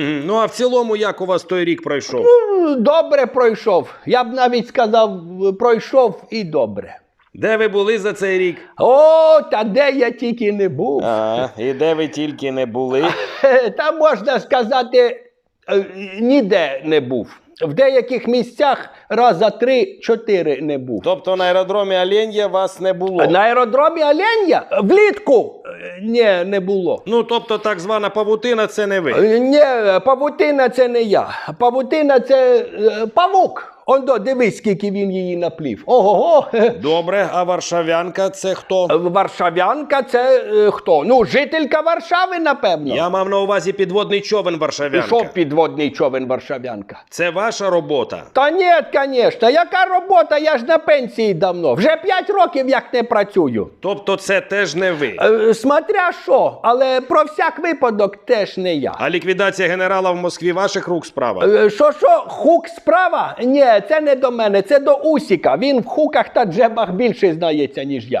Ну а в цілому, як у вас той рік пройшов? Ну, Добре пройшов. Я б навіть сказав, пройшов і добре. Де ви були за цей рік? О, та де я тільки не був. А, і де ви тільки не були? Та можна сказати, е, ніде не був. В деяких місцях раз за три-чотири не був. Тобто на аеродромі Оленя вас не було. На аеродромі Оленя влітку е, ні, не було. Ну, тобто так звана павутина це не ви. Е, Ні, павутина це не я. Павутина це е, павук. Ондо, дивись, скільки він її наплів. Ого. Добре, а варшавянка це хто? Варшавянка це е, хто? Ну, жителька Варшави, напевно. Я мав на увазі підводний човен Варшавянка. Що підводний човен Варшавянка? Це ваша робота. Та ні, звісно, яка робота? Я ж на пенсії давно. Вже 5 років як не працюю. Тобто це теж не ви. Е, смотря що, але про всяк випадок теж не я. А ліквідація генерала в Москві ваших рук справа. Е, Що що, хук справа? Ні, це не до мене, це до Усіка. Він в хуках та джебах більше знається, ніж я.